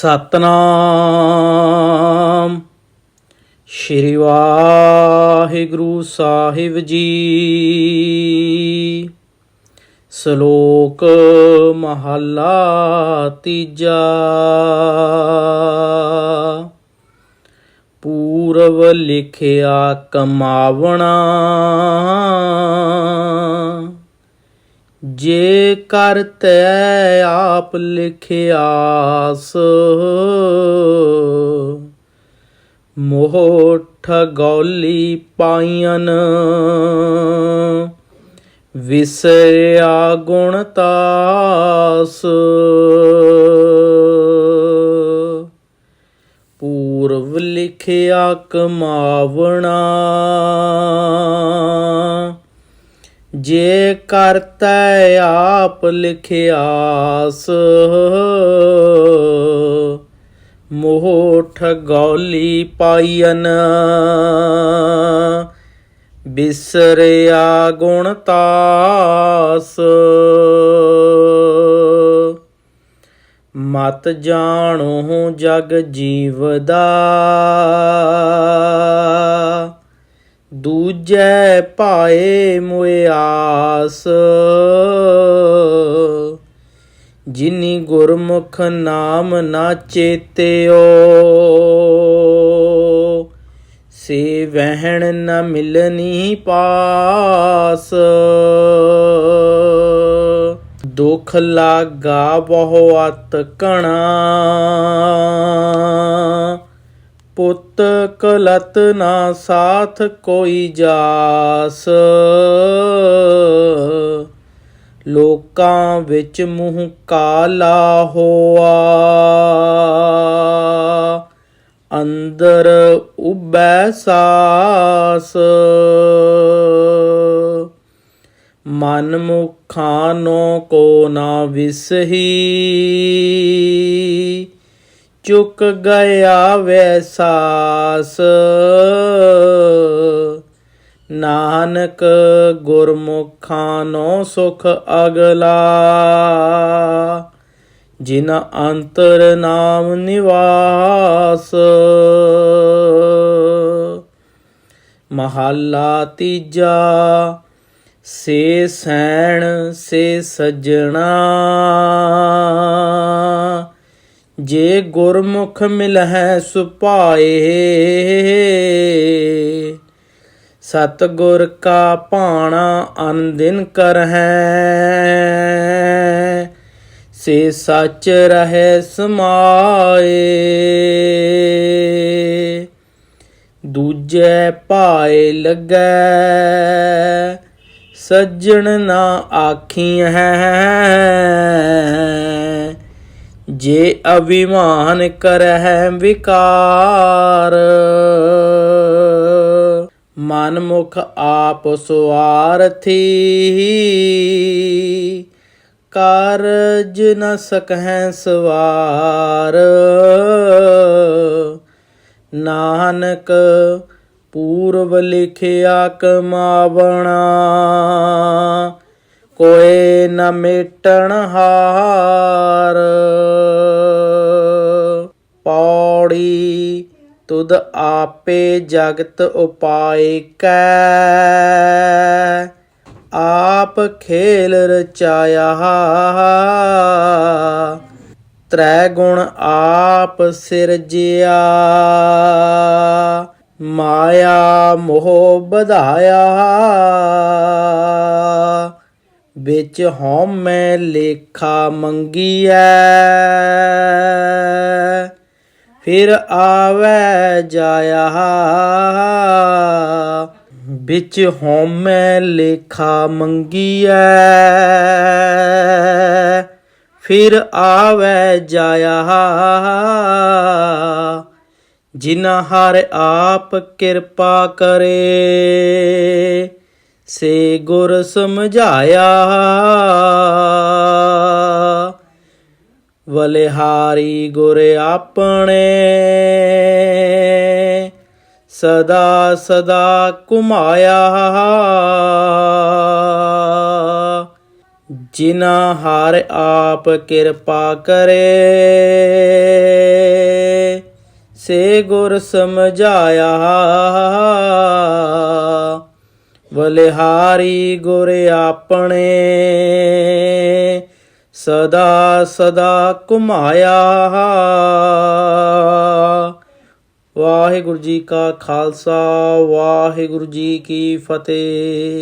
ਸਤਨਾਮ। ਸ਼੍ਰੀ ਵਾਹਿਗੁਰੂ ਸਾਹਿਬ ਜੀ। ਸ਼ਲੋਕ ਮਹੱਲਾ ਤੀਜਾ। ਪੂਰਵ ਲਿਖਿਆ ਕਮਾਵਣਾ। ਜੇ ਕਰਤੈ ਆਪ ਲਿਖਿਆਸ ਮੋਹ ਠਗੌਲੀ ਪਾਈਨ ਵਿਸਰਿਆ ਗੁਣ ਤਾਸ। ਪੂਰਵ ਲਿਖਿਆ ਕਮਾਵਣਾ। ਜੇ ਕਰਤੈ ਆਪ ਲਿਖਿਆਸ ਮੋਹ ਠਗੌਲੀ ਪਾਈਨ ਬਿਸਰਿਆ ਗੁਣ ਤਾਸ ਮਤ ਜਾਣੋ ਜਗ ਜੀਵਦਾ। ਦੂਜੈ ਪਾਏ ਮੁਆਸ ਜਿਨੀ ਗੁਰਮੁਖ ਨਾਮ ਨਾ ਚੇਤਿਓ, ਸੇ ਵਹਿਣ ਨ ਮਿਲਨੀ ਪਾਸ। ਦੁਖ ਲਾਗਾ ਬਹੁ ਅਤ ਕਣਾ, ਪੁੱਤ ਕਲਤ ਨਾ ਸਾਥ ਕੋਈ ਜਾਸ। ਲੋਕਾਂ ਵਿੱਚ ਮੂੰਹ ਕਾਲਾ ਹੋਆ। ਅੰਦਰ ਉਬੈ ਸਾਸ। ਮਨ ਮੁਖਾਂ ਨੋ ਕੋ ਨਾ ਵਿਸਹੀ। ਚੁੱਕ ਗਿਆ ਵੈਸਾਸ ਨਾਨਕ ਗੁਰਮੁਖਾਂ ਨੋ ਸੁਖ ਅਗਲਾ, ਜਿਨ ਅੰਤਰ ਨਾਮ ਨਿਵਾਸ। ਮਹੱਲਾ ਤੀਜਾ, ਸੇ ਸੈਣ ਸੇ ਸੱਜਣਾ। ਜੇ ਗੁਰਮੁਖ ਮਿਲਹਿ ਸੁਪਾਏ ਸਤਗੁਰ ਕਾ ਭਾਣਾ ਅਨਦਿਨ ਕਰਹਿ। ਸੇ ਸੱਚ ਰਹਿ ਸਮਾਏ। ਦੂਜੇ ਪਾਏ ਲੱਗੈ। ਸੱਜਣ ਨਾ ਆਖੀ ਹੈ ਜੇ ਅਭਿਮਾਨ ਕਰਹਿ ਵਿਕਾਰ। ਮਨ ਮੁਖ ਆਪ ਸੁਆਰਥੀ। ਕਾਰਜ ਨ ਸਕਹਿ ਸਵਾਰ। ਨਾਨਕ ਪੂਰਵ ਲਿਖਿਆ ਕਮਾਵਣਾ। ਕੋਏ ਨ ਮੇਟਣ ਹਾਰ। ਤੁਧ ਆਪੇ ਜਗਤ ਉਪਾਇ ਕੈ। ਆਪ ਖੇਲ ਰਚਾਇਆ। ਤ੍ਰੈ ਗੁਣ ਆਪ ਸਿਰਜਿਆ ਮਾਇਆ ਮੋਹ ਵਧਾਇਆ। ਵਿੱਚ ਹਉਮੈ ਲੇਖਾ ਮੰਗੀਐ। ਫਿਰ ਆਵੈ ਜਾਇਆ। ਵਿੱਚ ਹਉਮੈ ਲੇਖਾ ਮੰਗੀਐ। ਫਿਰ ਆਵੈ ਜਾਇਆ। ਜਿਨਾ ਹਰ ਆਪ ਕਿਰਪਾ ਕਰੇ, ਸੇ ਗੁਰ ਸਮਝਾਇਆ। ਬਲਿਹਾਰੀ ਗੁਰ ਆਪਣੇ। ਸਦਾ ਸਦਾ ਕੁਮਾਇਆ ਜਿਨਾ ਹਰ ਆਪ ਕਿਰਪਾ ਕਰੇ, ਸੇ ਗੁਰ ਸਮਝਾਇਆ। ਬਲਿਹਾਰੀ ਗੁਰ ਆਪਣੇ। ਸਦਾ ਸਦਾ ਘੁਮਾਇਆ। ਵਾਹਿਗੁਰੂ ਜੀ ਕਾ ਖਾਲਸਾ ਵਾਹਿਗੁਰੂ ਜੀ ਕੀ ਫਤਿਹ।